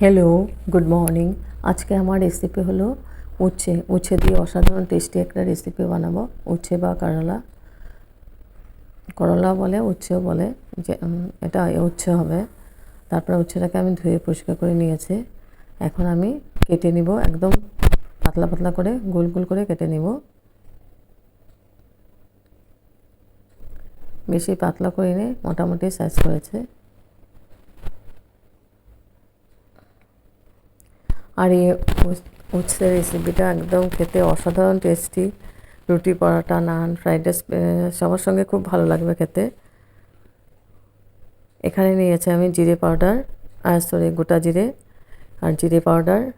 Hello good morning আজকে আমার recipe হলো উচ্ছে। উচ্ছে দিয়ে অসাধারণ টেস্টি একটা রেসিপি বানাবো। উচ্ছে বা করলা। করলা বলে, উচ্ছেও বলে যে এটা উচ্ছে হবে। তারপরে উচ্ছেটাকে আমি ধুয়ে পরিষ্কার করে নিয়েছি। এখন আমি কেটে নিব একদম পাতলা পাতলা করে, গোল গোল করে কেটে নিব। বেশি পাতলা করে নিয়ে মোটামুটি সাইজ করেছে। আর এই উচ- উচ্ছের রেসিপিটা একদম খেতে অসাধারণ টেস্টি রুটি পরোটা নান ফ্রাইড রাইস সবার সঙ্গে খুব ভালো লাগবে খেতে। এখানে নিয়েছি আমি জিরে পাউডার আর সরি গোটা জিরে, আর জিরে পাউডার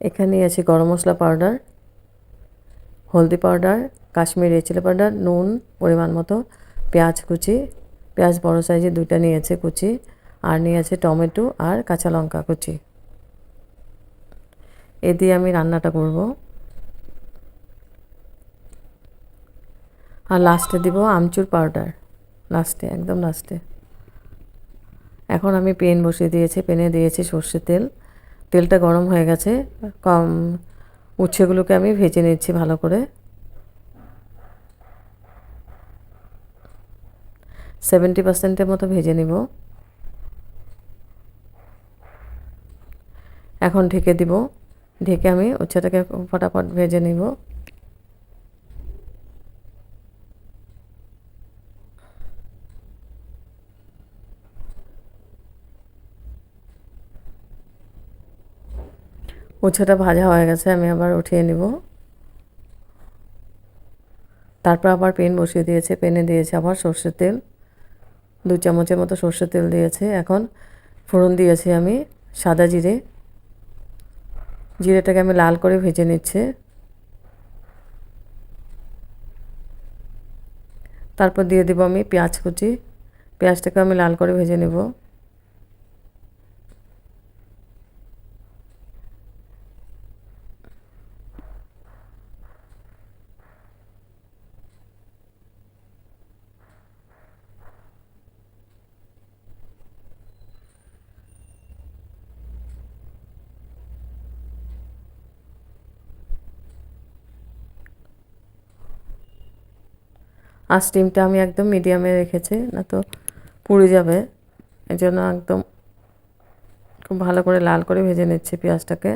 এখানে নিয়েছি গরম মশলা পাউডার হলদি পাউডার কাশ্মীরি চিলি পাউডার নুন, পরিমাণ মতো, পেঁয়াজ কুচি। পেঁয়াজ বড়ো সাইজে দুইটা নিয়েছে কুচি। আর নিয়ে আছে টমেটো আর কাঁচা লঙ্কা কুচি। এ দিয়ে আমি রান্নাটা করব। আর লাস্টে দিব আমচুর পাউডার। লাস্টে, একদম লাস্টে। এখন আমি পেন বসিয়ে দিয়েছি, পেনে দিয়েছি সর্ষের তেল। তেলটা গরম হয়ে গেছে, কম উচ্ছেগুলোকে আমি ভেজে নিচ্ছি ভালো করে। সেভেন্টি পার্সেন্টের মতো ভেজে নিব। এখন ঢেকে দিব। ঢেকে আমি উচ্ছেটাকে ফটাফট ভেজে নিব। উচ্ছেটা ভাজা হয়ে গেছে, আমি আবার উঠিয়ে নিব। তারপর আবার পেন বসিয়ে দিয়েছে, পেনে দিয়েছে আবার সর্ষের তেল। দু চামচের মতো সর্ষের তেল দিয়েছে। এখন ফোড়ন দিয়েছি আমি সাদা জিরে। জিরেটাকে আমি লাল করে ভেজে নিচ্ছে। তারপর দিয়ে দেবো আমি পেঁয়াজ কুচি। পেঁয়াজটাকে আমি লাল করে ভেজে নেব। আর স্টিমটা আমি একদম মিডিয়ামে রেখেছি, না তো পুড়ে যাবে। এই জন্য একদম খুব ভালো করে লাল করে ভেজে নিচ্ছি পেঁয়াজটাকে।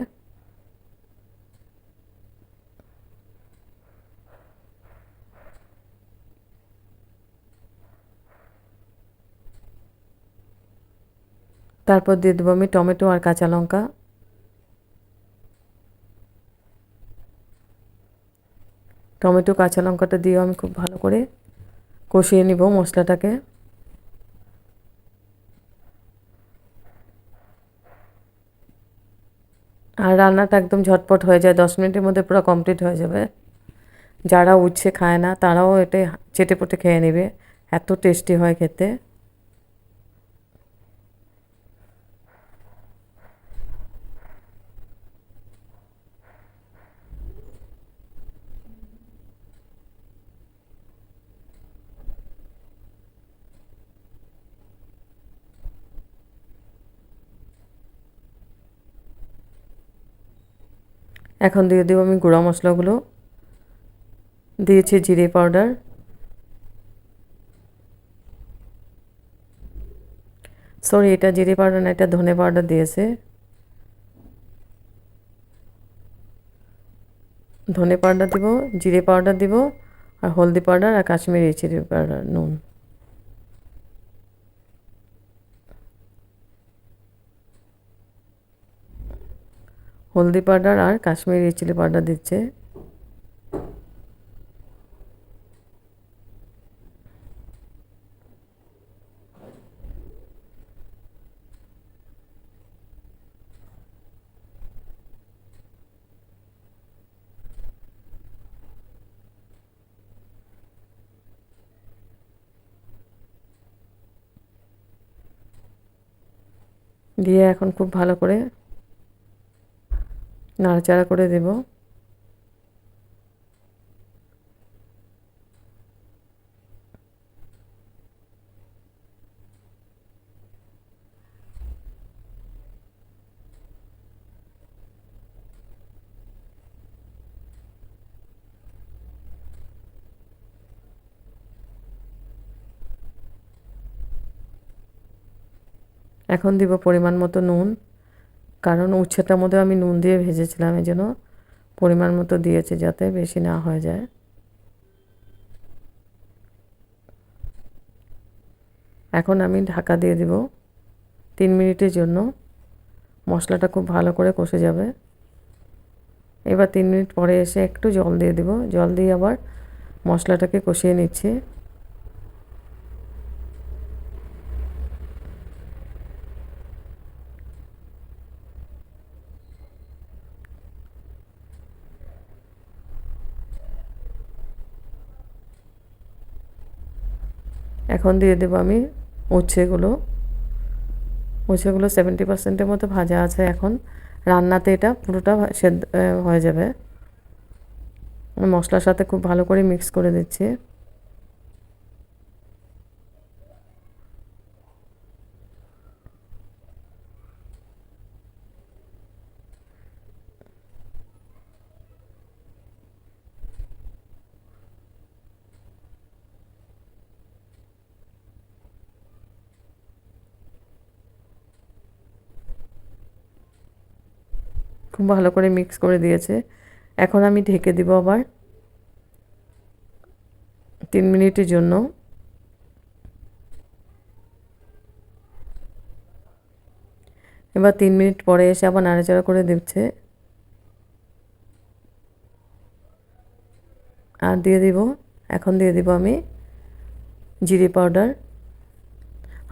তারপর দিয়ে দেবো আমি টমেটো আর কাঁচা লঙ্কা। টমেটো কাঁচা লঙ্কাটা দিয়েও আমি খুব ভালো করে কষিয়ে নিব মশলাটাকে। আর রান্নাটা একদম ঝটপট হয়ে যায়, দশ মিনিটের মধ্যে পুরো কমপ্লিট হয়ে যাবে। যারা উচ্ছে খায় না, তারাও এটা চেটে পুটে খেয়ে নেবে, এত টেস্টি হয় খেতে। এখন দিয়ে দেবো আমি গুঁড়া মশলাগুলো। দিয়েছি জিরে পাউডার। সরি এটা জিরে পাউডার না, এটা ধনে পাউডার দিয়েছে। ধনে পাউডার দিব, জিরে পাউডার দিব, আর হলদি পাউডার আর কাশ্মীরি চিলি পাউডার, নুন। হলদি পাউডার আর কাশ্মীরি চিলি পাউডার দিচ্ছে। দিয়ে এখন খুব ভালো করে নাড়াচাড়া করে দেব। এখন দিব পরিমাণ মতো নুন। কারণ উচ্ছেটার মধ্যে আমি নুন দিয়ে ভেজেছিলাম, এই জন্য পরিমাণ মতো দিয়েছি যাতে বেশি না হয়ে যায়। এখন আমি ঢাকা দিয়ে দিব। তিন মিনিটের জন্য। মশলাটা খুব ভালো করে কষে যাবে। এবার তিন মিনিট পরে এসে একটু জল দিয়ে দিব। জল দিয়ে আবার মশলাটাকে কষিয়ে নিচ্ছি। এখন দিয়ে দেবো আমি উচ্ছেগুলো। উচ্ছেগুলো সেভেন্টি পার্সেন্টের মতো ভাজা আছে এখন। রান্নাতে এটা পুরোটা সেদ্ধ হয়ে যাবে। মশলার সাথে খুব ভালো করে মিক্স করে দিচ্ছি। খুব ভালো করে মিক্স করে দিয়েছে। এখন আমি ঢেকে দিব আবার তিন মিনিটের জন্য। এবার তিন মিনিট পরে এসে আবার নাড়াচাড়া করে দিচ্ছে। আর দিয়ে দিব, এখন দিয়ে দিব আমি জিরে পাউডার।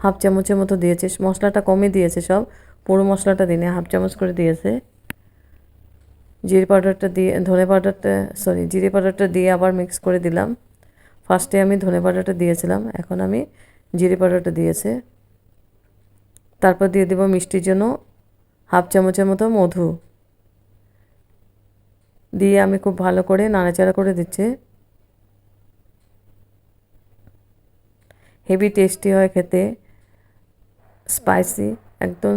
হাফ চামচের মতো দিয়েছে, মশলাটা কমে দিয়েছে সব। পুরো মশলাটা দিনে হাফ চামচ করে দিয়েছে। জিরে পাউডারটা দিয়ে, ধনে পাউডারটা সরি জিরে পাউডারটা দিয়ে আবার মিক্স করে দিলাম। ফার্স্টে আমি ধনে পাউডারটা দিয়েছিলাম, এখন আমি জিরে পাউডারটা দিয়েছে। তারপর দিয়ে দেবো মিষ্টির জন্য হাফ চামচের মতো মধু। দিয়ে আমি খুব ভালো করে নাড়াচাড়া করে দিচ্ছি। হেভি টেস্টি হয় খেতে। স্পাইসি একদম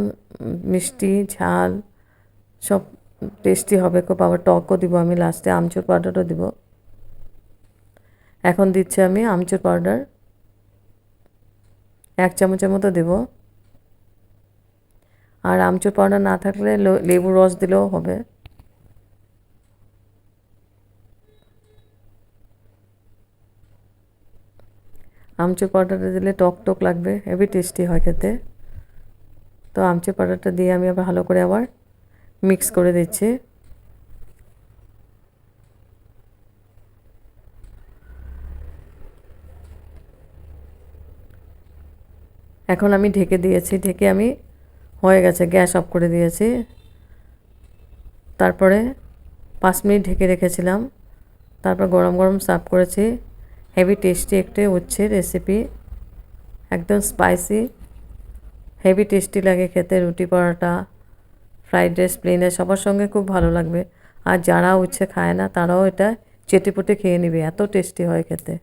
মিষ্টি, ঝাল, সব টেস্টি হবে, খুব আবার টকও দিব আমি লাস্টে আমচুর পাউডারও দিব। এখন দিচ্ছি আমি আমচুর পাউডার। এক চামচের মতো দেব। আর আমচুর পাউডার না থাকলে লেবু রস দিলেও হবে। আমচুর পাউডারটা দিলে টক টক লাগবে, হেভি টেস্টি হয় খেতে। তো আমচুর পাউডারটা দিয়ে আমি আবার ভালো করে আবার মিক্স করে দিচ্ছি। এখন আমি ঢেকে দিয়েছি, ঢেকে আমি হয়ে গেছে, গ্যাস অফ করে দিয়েছি। তারপরে পাঁচ মিনিট ঢেকে রেখেছিলাম। তারপর গরম গরম সার্ভ করেছি। হেভি টেস্টি একটি হচ্ছে রেসিপি। একদম স্পাইসি। হেভি টেস্টি লাগে খেতে, রুটি পরোটা। ফ্রাইড রাইস প্লেন রাইস সবার সঙ্গে খুব ভালো লাগবে। আর যারা উচ্ছে খায় না, তারাও এটা চেটেপুটে খেয়ে নেবে, এত টেস্টি হয় খেতে।